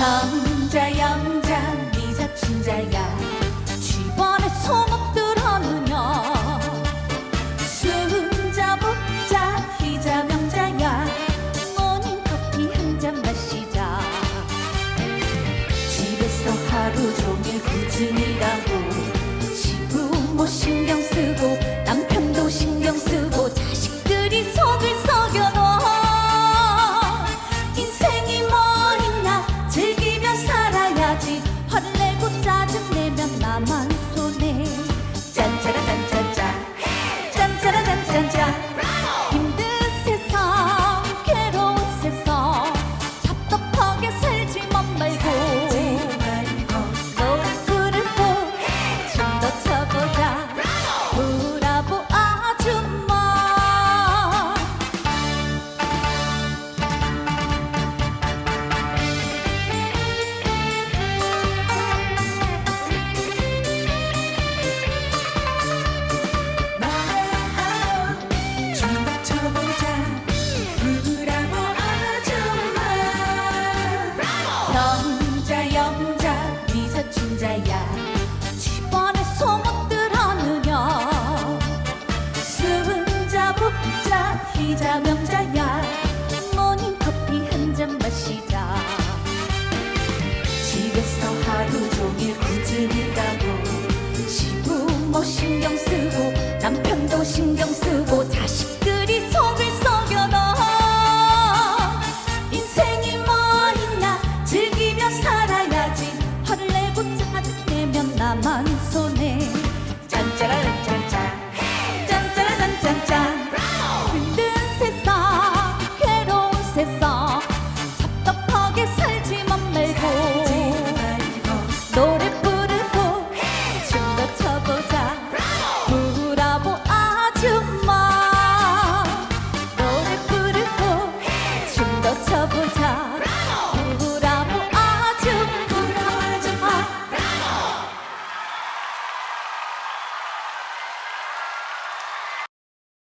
长。 기자 명자야 모닝커피 한 잔 마시자. 집에서 하루 종일 꾸준히 가고. 시부 뭐 신경 쓰고 남편도 신경 쓰고